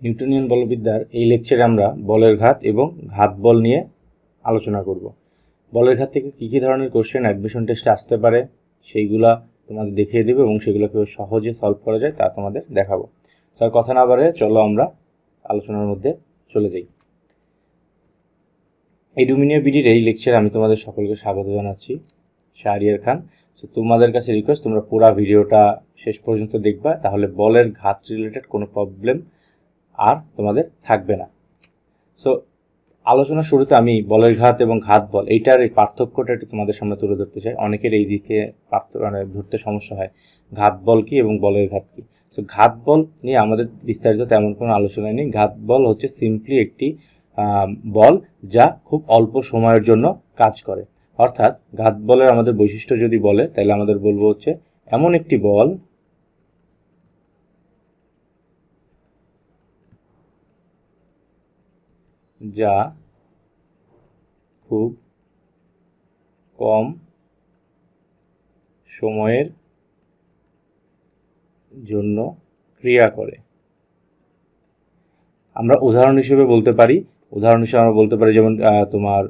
Newtonian বলবিদ্যার এই লেকচারে আমরা বলের ঘাত এবং ঘাত বল নিয়ে আলোচনা করব। বলের ঘাত থেকে কী কী ধরনের কোশ্চেন অ্যাডমিশন টেস্টে আসতে পারে, সেইগুলা তোমাদের দেখিয়ে দেবে এবং সেগুলো কীভাবে সহজে সলভ করা যায় তা তোমাদের দেখাবো। তার কথা না বাড়ে চলো আমরা আলোচনার মধ্যে চলে যাই। এই ডুমিনিয়া বিডির এই লেকচারে আমি তোমাদের সকলকে স্বাগত জানাচ্ছি, শাহরিয়ার খান। তো তোমাদের কাছে রিকোয়েস্ট তোমরা পুরো ভিডিওটা শেষ পর্যন্ত দেখবা, তাহলে বলের ঘাত রিলেটেড কোনো প্রবলেম আর তোমাদের থাকবে না। সো আলোচনার শুরুতে আমি বলের ঘাত এবং ঘাত বল, এইটার এই পার্থক্যটা একটু তোমাদের সামনে তুলে ধরতে চাই। অনেকের এই দিকে মানে ধরতে সমস্যা হয়, ঘাত বল কি এবং বলের ঘাত কি। সো ঘাত বল নিয়ে আমাদের বিস্তারিত তেমন কোনো আলোচনা নেই। ঘাত বল হচ্ছে সিম্পলি একটি বল যা খুব অল্প সময়ের জন্য কাজ করে। অর্থাৎ, ঘাত বলের আমাদের বৈশিষ্ট্য যদি বলে, তাহলে আমাদের বলব হচ্ছে, এমন একটি বল যা খুব কম সময়ের জন্য ক্রিয়া করে। আমরা উদাহরণ হিসেবে বলতে পারি, উদাহরণ হিসেবে আমরা বলতে পারি যেমন তোমার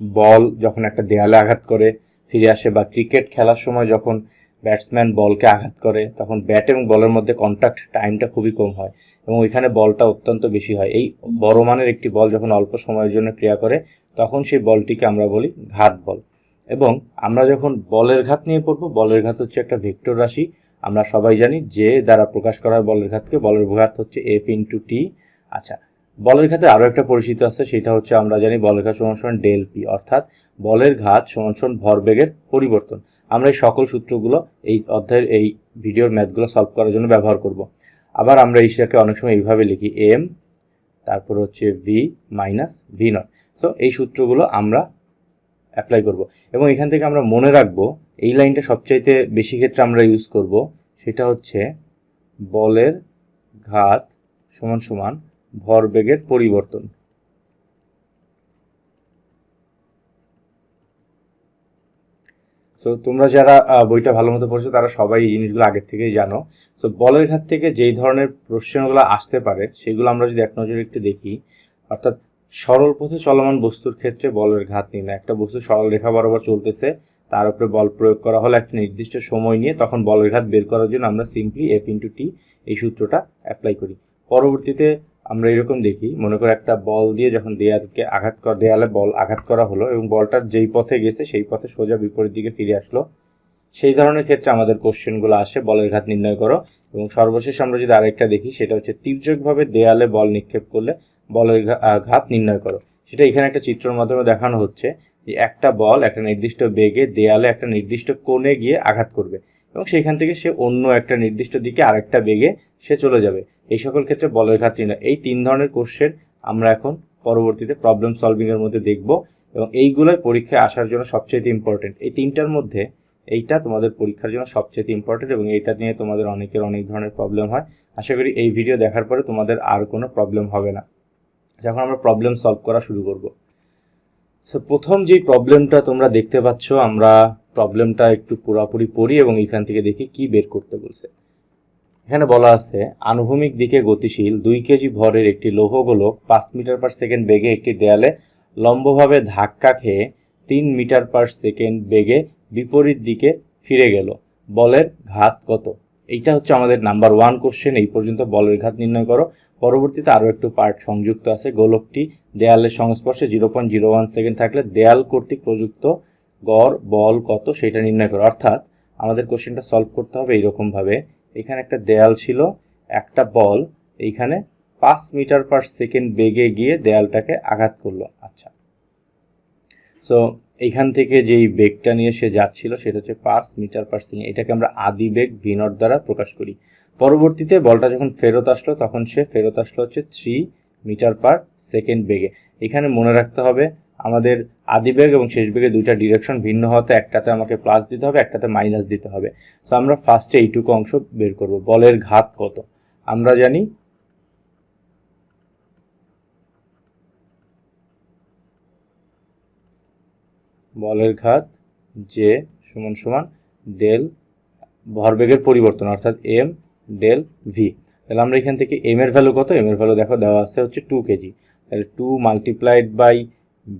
বল যখন একটা দেয়ালে আঘাত করে, ফিরে আসে বা ক্রিকেট খেলার সময় যখন ব্যাটসম্যান বলকে আঘাত করে, তখন ব্যাট এবং বলের মধ্যে কন্ট্যাক্ট টাইমটা খুবই কম হয় এবং ওইখানে বলটা অত্যন্ত বেশি হয়। এই বড় মানের একটি বল যখন অল্প সময়ের জন্য ক্রিয়া করে, তখন সেই বলটিকে আমরা বলি ঘাত বল। এবং আমরা যখন বলের ঘাত নিয়ে পড়ব, বলের ঘাত হচ্ছে একটা ভেক্টর রাশি। আমরা সবাই জানি যে দ্বারা প্রকাশ করা হয় বলের ঘাতকে, বলের ঘাত হচ্ছে এফ ইন্টু টি আচ্ছা বলের ঘাতে আরও একটা পরিচিত আছে, সেটা হচ্ছে আমরা জানি বলের ঘাত সমান সমান ডেল পি অর্থাৎ বলের ঘাত সমান সমান ভরবেগের পরিবর্তন। আমরা এই সকল সূত্রগুলো এই অধ্যায়ের এই ভিডিওর ম্যাথগুলো সলভ করার জন্য ব্যবহার করব। আবার আমরা এইটাকে অনেক সময় এইভাবে লিখি, এম, তারপর হচ্ছে V minus V naught so এই সূত্রগুলো আমরা অ্যাপ্লাই করব। এবং এখান থেকে আমরা মনে রাখব, এই লাইনটা সবচাইতে বেশি ক্ষেত্রে আমরা ইউজ করব, সেটা হচ্ছে বলের ঘাত সমান সমান ভরবেগের পরিবর্তন। সো তোমরা যারা বইটা ভালো মতো পড়ছো, তারা সবাই এই জিনিসগুলো আগের থেকেই জানো। তো বলের ঘাত থেকে যেই ধরনের প্রশ্নগুলো আসতে পারে, সেগুলো আমরা যদি এক নজরে একটু দেখি, অর্থাৎ সরল পথে চলমান বস্তুর ক্ষেত্রে বলের ঘাত নির্ণয়। একটা বস্তু সরল রেখা বরাবর চলতেছে, তার উপরে বল প্রয়োগ করা হলো একটা নির্দিষ্ট সময় নিয়ে তখন বলের ঘাত বের করার জন্য আমরা সিম্পলি এফ ইন্টু টি এই সূত্রটা অ্যাপ্লাই করি। পরবর্তীতে আমরা এরকম দেখি। মনে করো একটা বল দিয়ে যখন দেয়ালকে আঘাত কর দেয়ালে বল আঘাত করা হলো এবং বলটার যেই পথে গেছে সেই পথে সোজা বিপরীত দিকে ফিরে আসলো। সেই ধরনের ক্ষেত্রে আমাদের কোশ্চেনগুলো আসে, বলের ঘাত নির্ণয় করো এবং সর্বশেষ আমরা যদি আরেকটা দেখি, সেটা হচ্ছে তির্যকভাবে দেয়ালে বল নিক্ষেপ করলে বলের ঘাত নির্ণয় করো। সেটা এখানে একটা চিত্রের মাধ্যমে দেখানো হচ্ছে যে একটা বল একটা নির্দিষ্ট বেগে দেয়ালে একটা নির্দিষ্ট কোণে গিয়ে আঘাত করবে এবং সেখান থেকে সে অন্য একটা নির্দিষ্ট দিকে আরেকটা বেগে সে চলে যাবে। এই সকল ক্ষেত্রে বলের ঘাত নির্ণয় এই তিন ধরনের কোশ্চেন আমরা এখন পরবর্তীতে প্রবলেম সলভিং এর মধ্যে দেখব এবং এইগুলোই পরীক্ষায় আসার জন্য সবচেয়ে ইম্পর্টেন্ট এই তিনটার মধ্যে এইটা তোমাদের পরীক্ষার জন্য সবচেয়ে ইম্পর্টেন্ট এবং এইটা নিয়ে তোমাদের অনেকের অনেক ধরনের প্রবলেম হয়। আশা করি এই ভিডিও দেখার পরে তোমাদের আর কোনো প্রবলেম হবে না। যখন আমরা প্রবলেম সলভ করা শুরু করব। সো প্রথম যে প্রবলেমটা তোমরা দেখতে পাচ্ছ, আমরা প্রবলেমটা একটু পুরোপুরি পড়ি এবং এখান থেকে দেখি কি বের করতে বলছে। এখানে বলা আছে, আনুভূমিক দিকে গতিশীল দুই কেজি ভরের একটি লৌহ গোলক পাঁচ মিটার পার সেকেন্ড বেগে একটি দেয়ালে লম্বভাবে ধাক্কা খেয়ে তিন মিটার পার সেকেন্ড বেগে বিপরীত দিকে ফিরে গেল। বলের ঘাত কত? এইটা হচ্ছে আমাদের নাম্বার ওয়ান কোশ্চেন, এই পর্যন্ত বলের ঘাত নির্ণয় করো। পরবর্তীতে আরও একটু পার্ট সংযুক্ত আছে, গোলকটি দেয়ালের সংস্পর্শে zero point zero one second থাকলে দেয়াল কর্তৃক প্রযুক্ত গড়, বল কত সেটা নির্ণয় করো। অর্থাৎ আমাদের কোশ্চেনটা সলভ করতে হবে এইরকমভাবে। এখানে একটা দেয়াল ছিল, একটা বল, এইখানে পাঁচ মিটার পার সেকেন্ড বেগে গিয়ে দেয়ালটাকে আঘাত করল। আচ্ছা। সো এইখান থেকে যেই বেগটা নিয়ে সে যাচ্ছিল, সেটা হচ্ছে পাঁচ মিটার পার সেকেন্ড। এটাকে আমরা আদি বেগ ভিনট দ্বারা প্রকাশ করি। পরবর্তীতে বলটা যখন ফেরত আসলো, তখন সে ফেরত আসলো হচ্ছে থ্রি মিটার পার সেকেন্ড বেগে। এখানে মনে রাখতে হবে আমাদের আদি বেগ এবং শেষ বেগে দুইটা ডিরেকশন ভিন্ন হতে একটাতে আমাকে প্লাস দিতে হবে, একটাতে মাইনাস দিতে হবে। সো আমরা ফার্স্টে এইটুকু অংশ বের করব। বলের ঘাত কত? আমরা জানি বলের ঘাত যে সমান সমান ডেল ভরবেগের পরিবর্তন, অর্থাৎ এম ডেল ভি তাহলে আমরা এখান থেকে এম এর ভ্যালু কত? এম এর ভ্যালু দেখো, দেওয়া আছে হচ্ছে টু কেজি তাহলে two multiplied by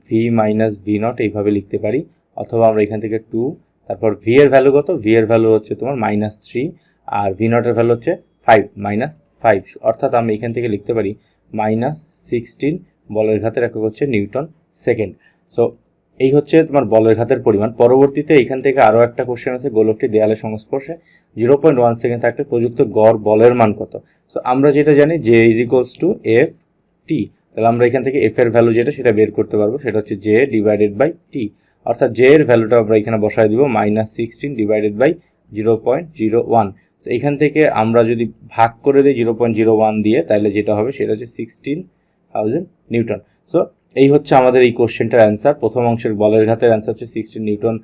V minus V naught এইভাবে লিখতে পারি। অথবা আমরা এখান থেকে টু তারপর ভি এর ভ্যালু কত? ভি এর ভ্যালু হচ্ছে তোমার মাইনাস থ্রি আর ভি নটের ভ্যালু হচ্ছে ফাইভ মাইনাস ফাইভ অর্থাৎ আমরা এখান থেকে লিখতে পারি মাইনাস সিক্সটিন বলের ঘাতের একক হচ্ছে নিউটন সেকেন্ড। সো এই হচ্ছে তোমার বলের ঘাতের পরিমাণ। পরবর্তীতে এখান থেকে আরও একটা কোশ্চেন আছে, গোলকটি দেয়ালের সংস্পর্শে। জিরো পয়েন্ট ওয়ান সেকেন্ড থাকলে প্রযুক্ত গড় বলের মান কত? সো আমরা যেটা জানি J is equals to F T তাহলে আমরা এখান থেকে এফ এর ভ্যালু যেটা সেটা বের করতে পারব, সেটা হচ্ছে জে ডিভাইডেড বাই টি অর্থাৎ জে এর ভ্যালুটা আমরা এখানে বসায় দিব minus sixteen divided by zero point zero one তো এখান থেকে আমরা যদি ভাগ করে দিই জিরো পয়েন্ট জিরো ওয়ান দিয়ে, তাহলে যেটা হবে সেটা হচ্ছে সিক্সটিন থাউজেন্ড নিউটন। সো এই হচ্ছে আমাদের এই কোশ্চেনটার অ্যান্সার প্রথম অংশের বলের ঘাতের অ্যান্সার হচ্ছে সিক্সটিন নিউটন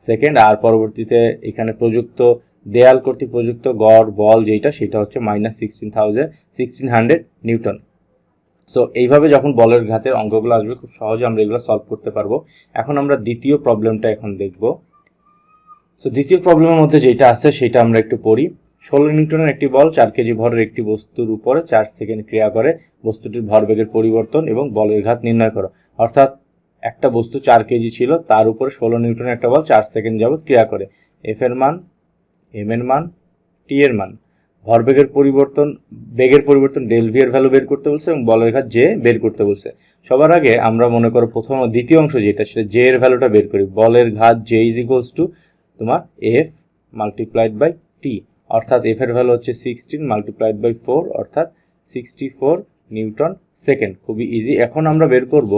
সেকেন্ড আর পরবর্তীতে এখানে প্রযুক্ত দেয়াল কর্তৃক প্রযুক্ত গড়, বল যেটা সেটা হচ্ছে minus sixteen thousand sixteen hundred newton. So এইভাবে যখন বলের ঘাতের অঙ্কগুলো আসবে, খুব সহজে আমরা এগুলো সলভ করতে পারব। এখন আমরা দ্বিতীয় প্রবলেমটা এখন দেখব। সো দ্বিতীয় প্রবলেমের মধ্যে যেটা আছে, সেটা আমরা একটু পড়ি। ষোলো নিউটনের একটি বল, চার কেজি ভরের একটি বস্তুর উপরে চার সেকেন্ড ক্রিয়া করে বস্তুটির ভরবেগের পরিবর্তন এবং বলের ঘাত নির্ণয় করো। অর্থাৎ একটা বস্তু চার কেজি ছিল, তার উপরে ষোলো নিউটনের একটা বল চার সেকেন্ড যাবৎ ক্রিয়া করে। এফ এর মান এম এর মান টি এর মান। ভরবেগের পরিবর্তন, বেগের পরিবর্তন ডেল এর ভ্যালু বের করতে বলছে এবং বলের ঘাত জে বের করতে বলছে। সবার আগে আমরা মনে করো প্রথম দ্বিতীয় অংশ যেটা, সেটা জে এর ভ্যালুটা বের করি। বলের ঘাত জে ইজ ইকুয়ালস টু তোমার এফ মাল্টিপ্লাইড বাই টি অর্থাৎ এফ এর ভ্যালু হচ্ছে সিক্সটিন মাল্টিপ্লাইড বাই ফোর অর্থাৎ সিক্সটি ফোর নিউটন সেকেন্ড। খুবই ইজি এখন আমরা বের করব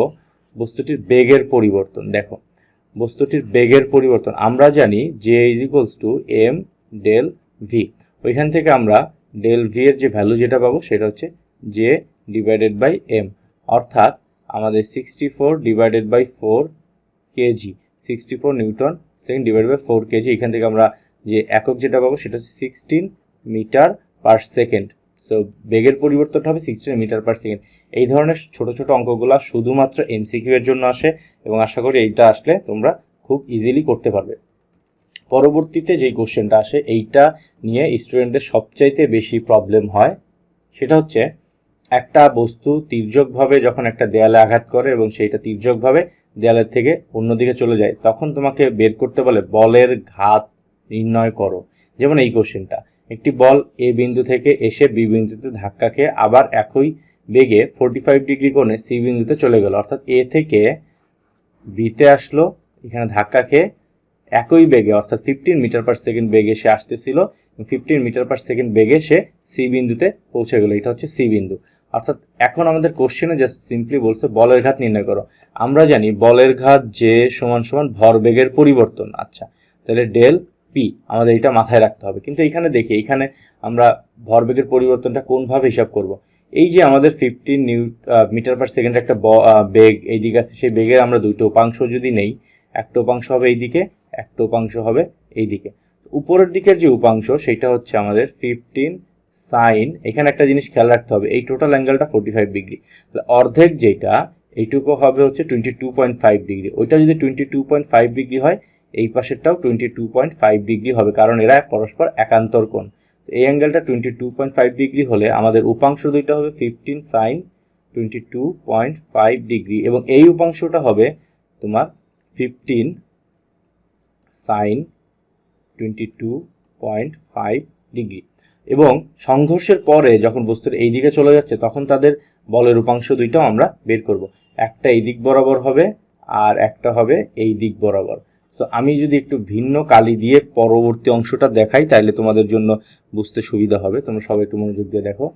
বস্তুটির বেগের পরিবর্তন। দেখো, বস্তুটির বেগের পরিবর্তন। আমরা জানি J is equals to M del V ওইখান থেকে আমরা ডেল ভি এর যে ভ্যালু যেটা পাবো সেটা হচ্ছে জে ডিভাইডেড বাই এম অর্থাৎ আমাদের sixty four divided by four kg sixty four newton second divide by four kg এখান থেকে আমরা যে একক যেটা পাবো সেটা হচ্ছে sixteen metre per second so বেগের পরিবর্তনটা হবে সিক্সটিন মিটার পার সেকেন্ড এই ধরনের ছোট ছোট অঙ্কগুলো শুধুমাত্র এমসিকিউ এর জন্য আসে এবং আশা করি এইটা আসলে তোমরা খুব ইজিলি করতে পারবে। পরবর্তীতে যেই কোশ্চেনটা আসে, এইটা নিয়ে স্টুডেন্টদের সবচাইতে বেশি প্রবলেম হয়। সেটা হচ্ছে, একটা বস্তু তির্যকভাবে যখন একটা দেয়ালে আঘাত করে এবং সেইটা তির্যকভাবে দেয়ালের থেকে অন্যদিকে চলে যায়, তখন তোমাকে বের করতে বলে, বলের ঘাত নির্ণয় করো। যেমন এই কোশ্চেনটা। একটি বল এ বিন্দু থেকে এসে বি বিন্দুতে ধাক্কা খেয়ে আবার একই বেগে ফোর্টি ফাইভ ডিগ্রি কোণে সি বিন্দুতে চলে গেল। অর্থাৎ এ থেকে বিতে আসলো, এখানে ধাক্কা খেয়ে একই বেগে, অর্থাৎ ফিফটিন মিটার পার সেকেন্ড বেগে সে আসতেছিল ফিফটিন মিটার পার সেকেন্ড বেগে সে সি বিন্দুতে পৌঁছে গেল। এটা হচ্ছে সি বিন্দু। অর্থাৎ এখন আমাদের কোশ্চেনে জাস্ট সিম্পলি বলছে, বলের ঘাত নির্ণয় করো। আমরা জানি বলের ঘাত যে সমান সমান ভরবেগের পরিবর্তন। আচ্ছা তাহলে ডেল পি আমাদের এটা মাথায় রাখতে হবে। কিন্তু এখানে দেখি, এখানে আমরা ভরবেগের পরিবর্তনটা কোনভাবে হিসাব করব? এই যে আমাদের fifteen new metre per second একটা বেগ, এই দিকে আছে, সেই বেগের আমরা দুটো উপাংশ যদি নেই, একটা উপাংশ হবে এই দিকে একটা উপাংশ হবে এই দিকে উপরের দিকের যে উপাংশ, সেটা হচ্ছে আমাদের ফিফটিন সাইন এখানে একটা জিনিস খেয়াল রাখতে হবে, এই টোটাল অ্যাঙ্গেলটা ফোর্টি ফাইভ ডিগ্রি তাহলে অর্ধেক যেটা, এইটুকু হবে হচ্ছে twenty two point five degree ওইটা যদি twenty two point five degree হয়, এই পাশেরটাও twenty two point five degree হবে, কারণ এরা পরস্পর একান্তর কোণ। এই অ্যাঙ্গেলটা twenty two point five degree হলে আমাদের উপাংশ দুইটা হবে fifteen sine twenty two point five degree এবং এই উপাংশটা হবে তোমার fifteen sine twenty two point five degree এবং সংঘর্ষের পরে যখন বস্তুর এই দিকে চলে যাচ্ছে, তখন তাদের বলের উপাংশ দুইটাও আমরা বের করব। একটা এই দিক বরাবর হবে আর একটা হবে এই দিক বরাবর। সো আমি যদি একটু ভিন্ন কালি দিয়ে পরবর্তী অংশটা দেখাই, তাহলে তোমাদের জন্য বুঝতে সুবিধা হবে। তোমরা সবাই একটু মনোযোগ দিয়ে দেখো।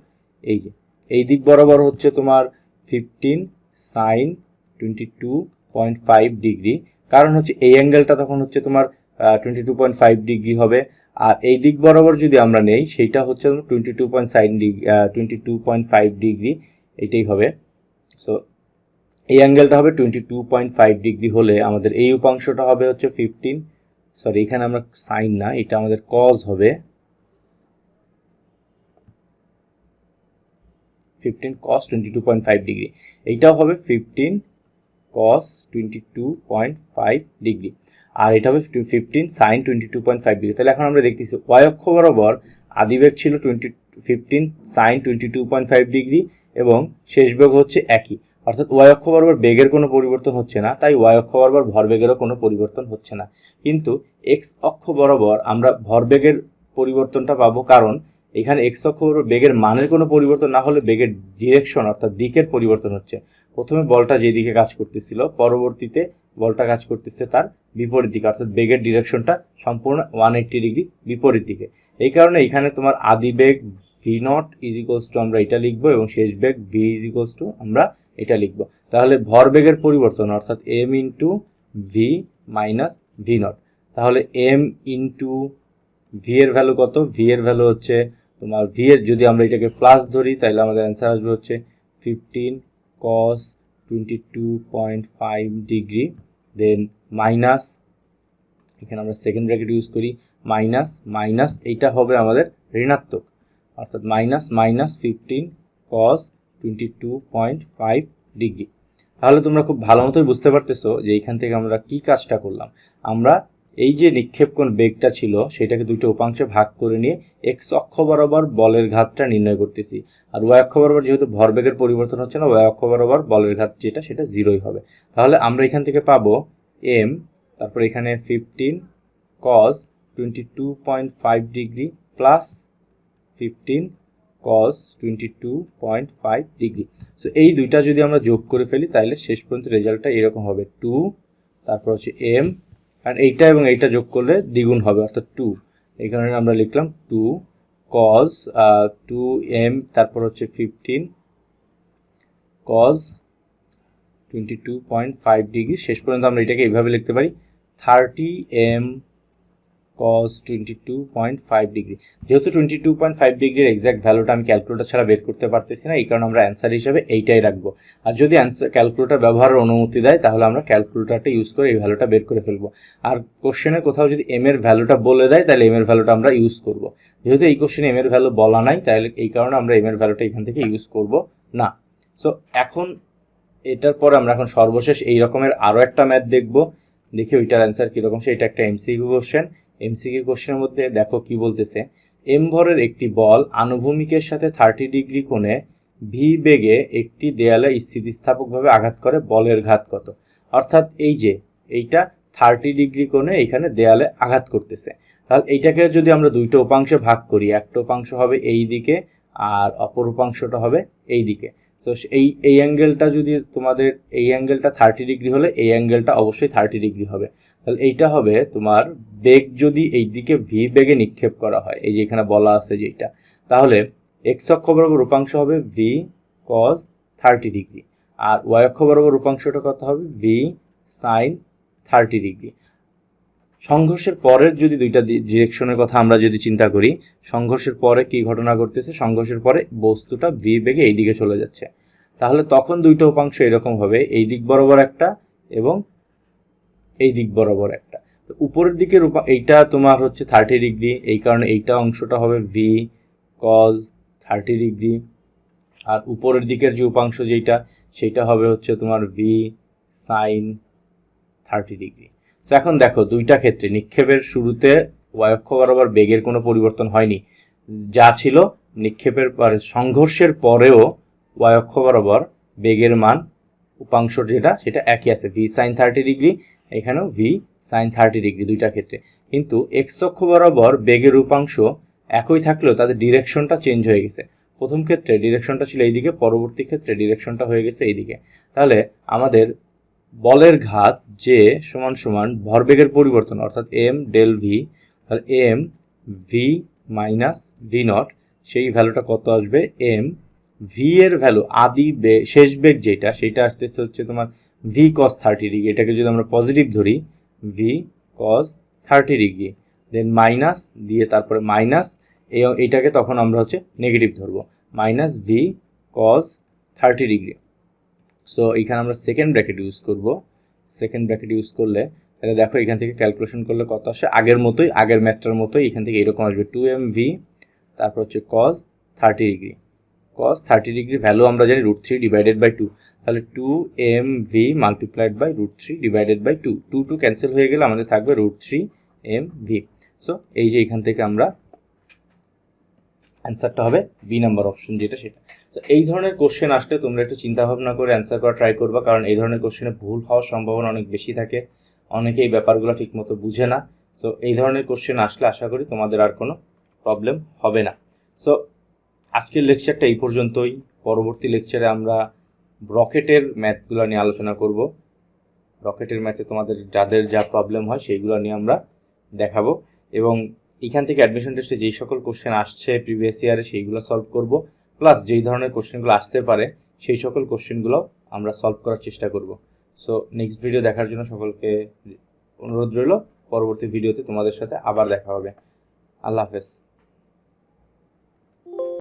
এই যে, এই দিক বরাবর হচ্ছে তোমার fifteen sine twenty two point five degree কারণ হচ্ছে এই অ্যাঙ্গেলটা তখন হচ্ছে তোমার twenty two point five degree হবে। আর এই দিক বরাবর যদি আমরা নেই, সেইটা হচ্ছে twenty two point degree twenty two point five degree এটাই হবে। সো এই অ্যাঙ্গেলটা হবে twenty two point five degree হলে আমাদের এই উপাংশটা হবে হচ্ছে ফিফটিন সরি এখানে আমরা সাইন না, এটা আমাদের কজ হবে। Fifteen cos twenty two point five degree এইটাও হবে fifteen cos twenty two point five degree আর এটা হবে fifteen sine twenty two point five degree তাহলে এখন আমরা দেখতেছি ওয়াই অক্ষ বরাবর আদিবেগ ছিল twenty fifteen sine twenty two point five degree এবং শেষ বেগ হচ্ছে একই। অর্থাৎ ওয়াই অক্ষ বরাবর বেগের কোনো পরিবর্তন হচ্ছে না, তাই ওয়াই অক্ষ বরাবর ভরবেগেরও কোনো পরিবর্তন হচ্ছে না। কিন্তু এক্স অক্ষ বরাবর আমরা ভরবেগের পরিবর্তনটা পাবো কারণ এখানে এক্স অক্ষ বেগের মানের কোনো পরিবর্তন না হলে বেগের ডিরেকশন অর্থাৎ দিকের পরিবর্তন হচ্ছে। প্রথমে বলটা যেদিকে কাজ করতেছিল, পরবর্তীতে বলটা কাজ করতেছে তার বিপরীত দিকে, অর্থাৎ বেগের ডিরেকশনটা সম্পূর্ণ ওয়ান এইট্টি ডিগ্রি বিপরীত দিকে। এই কারণে এখানে তোমার আদি বেগ V naught is equals to আমরা এটা লিখব এবং শেষ বেগ ভি ইজ ইকোয়ালস টু আমরা এটা লিখব। তাহলে ভর বেগের পরিবর্তন, অর্থাৎ M into V minus V naught তাহলে এম ইন্টু ভি এর ভ্যালু কত? ভি এর ভ্যালু হচ্ছে তোমার ভি এর, যদি আমরা এটাকে প্লাস ধরি তাহলে আমাদের অ্যান্সার আসবে হচ্ছে fifteen point five degree then minus এখানে আমরা সেকেন্ড ব্র্যাকেট ইউজ করি মাইনাস মাইনাস এইটা হবে আমাদের ঋণাত্মক। অর্থাৎ minus minus fifteen cos twenty two point five degree তাহলে তোমরা খুব ভালো মতোই বুঝতে পারতেছো যে এইখান থেকে আমরা কি কাজটা করলাম। আমরা এই যে নিক্ষেপ কোণ বেগটা ছিল, সেটাকে দুটো উপাংশে ভাগ করে নিয়ে এক্স অক্ষ বরাবর বলের ঘাতটা নির্ণয় করতেছি। আর ওয়াই অক্ষ বরাবর যেহেতু ভরবেগের পরিবর্তন হচ্ছে না ওয়াই অক্ষ বরাবর বলের ঘাত যেটা, সেটা জিরোই হবে। তাহলে আমরা এখান থেকে পাবো এম তারপর এখানে fifteen cos twenty two point five degree plus fifteen cos twenty two point five degree. So এই দুইটা যদি আমরা যোগ করে ফেলি তাহলে শেষ পর্যন্ত রেজাল্টটা এরকম হবে। টু তারপর হচ্ছে এম আর এইটা এবং এইটা যোগ করলে দ্বিগুণ হবে, অর্থাৎ টু এই কারণে আমরা লিখলাম টু কজ টু এম তারপর হচ্ছে fifteen cos twenty two point five degree শেষ পর্যন্ত আমরা এটাকে এইভাবে লিখতে পারি। Thirty M cos twenty two point five degree যেহেতু টোয়েন্টি টু পয়েন্ট ফাইভ ডিগ্রির এক্সাক্ট ভ্যালুটা আমি ক্যালকুলেটার ছাড়া বের করতে পারতেছি না, এই কারণে আমরা অ্যান্সার হিসাবে এইটাই রাখব। আর যদি অ্যান্সার ক্যালকুলেটার ব্যবহারের অনুমতি দেয়, তাহলে আমরা ক্যালকুলেটারটা ইউজ করে এই ভ্যালুটা বের করে ফেলব। আর কোশ্চেনের কোথাও যদি এম এর ভ্যালুটা বলে দেয়, তাহলে এম এর ভ্যালুটা আমরা ইউজ করব। যেহেতু এই কোশ্চেনে এম এর ভ্যালু বলা নাই, তাহলে এই কারণে আমরা এম এর ভ্যালুটা এখান থেকে ইউজ করব না। সো এখন এটার পরে আমরা এখন সর্বশেষ এই রকমের আরও একটা ম্যাথ দেখব। দেখি ওইটার অ্যান্সার কীরকম সেটা একটা এমসিকিউ কোশ্চেন এমসিকিউ কোশ্চেনের মধ্যে দেখো কি বলতেছে এম ভরের একটি বল আনুভূমিকের সাথে থার্টি ডিগ্রি কোণে ভি বেগে একটি দেয়ালে স্থিতিস্থাপকভাবে আঘাত করে, বলের ঘাত কত? অর্থাৎ এই যে, এইটা থার্টি ডিগ্রি কোণে এইখানে দেয়ালে আঘাত করতেছে। তাহলে এইটাকে যদি আমরা দুইটা উপাংশে ভাগ করি, একটা উপাংশ হবে এই দিকে আর অপর উপাংশটা হবে এই দিকে। সো এই এই অ্যাঙ্গেলটা যদি তোমাদের, এই অ্যাঙ্গেলটা থার্টি ডিগ্রি হলে, এই অ্যাঙ্গেলটা অবশ্যই থার্টি ডিগ্রি হবে। তাহলে এইটা হবে তোমার বেগ যদি এই দিকে ভি বেগে নিক্ষেপ করা হয়, এই যে এখানে বলা আছে যেটা, তাহলে এক্স অক্ষ বরাবর রূপাংশ হবে ভি কজ থার্টি ডিগ্রি আর ওয়াই অক্ষ বরাবর রূপাংশটা কত হবে? ভি সাইন থার্টি ডিগ্রি সংঘর্ষের পরের যদি দুইটা ডিরেকশনের কথা আমরা যদি চিন্তা করি, সংঘর্ষের পরে কি ঘটনা ঘটতেছে? সংঘর্ষের পরে বস্তুটা ভি বেগে এই দিকে চলে যাচ্ছে। তাহলে তখন দুইটা উপাংশ এরকম হবে, এই দিক বরাবর একটা এবং এই দিক বরাবর একটা। তো উপরের দিকের উপা এইটা তোমার হচ্ছে থার্টি ডিগ্রি এই কারণে এইটা অংশটা হবে ভি কজ থার্টি ডিগ্রি আর উপরের দিকের যে উপাংশ যেটা সেটা হবে হচ্ছে তোমার ভি সাইন থার্টি ডিগ্রি তো এখন দেখো, দুইটা ক্ষেত্রে, নিক্ষেপের শুরুতে ওয়াক্ষ বরাবর বেগের কোনো পরিবর্তন হয়নি। যা ছিল, নিক্ষেপের পরে, সংঘর্ষের পরেও ওয়াক্ষ বরাবর বেগের মান উপাংশ যেটা, সেটা একই আছে। ভি সাইন থার্টি ডিগ্রি এখানেও ভি সাইন থার্টি ডিগ্রি দুইটা ক্ষেত্রে। কিন্তু এক্স অক্ষ বরাবর বেগের উপাংশ একই থাকলেও তাদের ডিরেকশনটা চেঞ্জ হয়ে গেছে। প্রথম ক্ষেত্রে ডিরেকশনটা ছিল এইদিকে, পরবর্তী ক্ষেত্রে ডিরেকশনটা হয়ে গেছে এইদিকে। তাহলে আমাদের বলের ঘাত যে সমান সমান ভরবেগের পরিবর্তন, অর্থাৎ এম ডেল ভি তাহলে M V minus V naught সেই ভ্যালুটা কত আসবে? এম ভি এর ভ্যালু আদি বে, শেষ বেগ যেটা, সেটা আসতেছে হচ্ছে তোমার ভি কস থার্টি ডিগ্রি এটাকে যদি আমরা পজিটিভ ধরি V cos thirty degree then minus দিয়ে তারপরে মাইনাস এটাকে তখন আমরা হচ্ছে নেগেটিভ ধরবো minus V cos thirty degree so এখানে আমরা সেকেন্ড ব্র্যাকেট ইউজ করব। সেকেন্ড ব্র্যাকেট ইউজ করলে, তাহলে দেখো এখান থেকে ক্যালকুলেশন করলে কত আসে? আগের মতোই, আগের ম্যাথটার মতোই এখান থেকে এরকম আসবে টু এম ভি তারপর হচ্ছে cos thirty degree cos thirty degree value আমরা জানি root three divided by two তাহলে two M V multiplied by root three divided by two two two cancel হয়ে গেলে আমাদের থাকবে root three M V so এই যে এখান থেকে আমরা অ্যান্সারটা হবে বি নাম্বার অপশন যেটা সেটা। তো এই ধরনের কোশ্চেন আসলে তোমরা একটু চিন্তা ভাবনা করে অ্যান্সার করা ট্রাই করবা, কারণ এই ধরনের কোশ্চেনে ভুল হওয়ার সম্ভাবনা অনেক বেশি থাকে। অনেকে এই ব্যাপারগুলো ঠিকমতো বুঝে না। সো এই ধরনের কোশ্চেন আসলে আশা করি তোমাদের আর কোনো প্রবলেম হবে না। সো আজকের লেকচারটা এই পর্যন্তই। পরবর্তী লেকচারে আমরা রকেটের ম্যাথগুলো নিয়ে আলোচনা করব। রকেটের ম্যাথে তোমাদের যাদের যা প্রবলেম হয় সেইগুলো নিয়ে আমরা দেখাবো। এবং এখান থেকে অ্যাডমিশন টেস্টে যেই সকল কোশ্চেন আসছে প্রিভিয়াস ইয়ারে সেইগুলো সলভ করব। প্লাস যেই ধরনের কোশ্চেনগুলো আসতে পারে, সেই সকল কোশ্চেনগুলো আমরা সলভ করার চেষ্টা করব। সো নেক্সট ভিডিও দেখার জন্য সকলকে অনুরোধ রইল। পরবর্তী ভিডিওতে তোমাদের সাথে আবার দেখা হবে। আল্লাহ হাফেজ।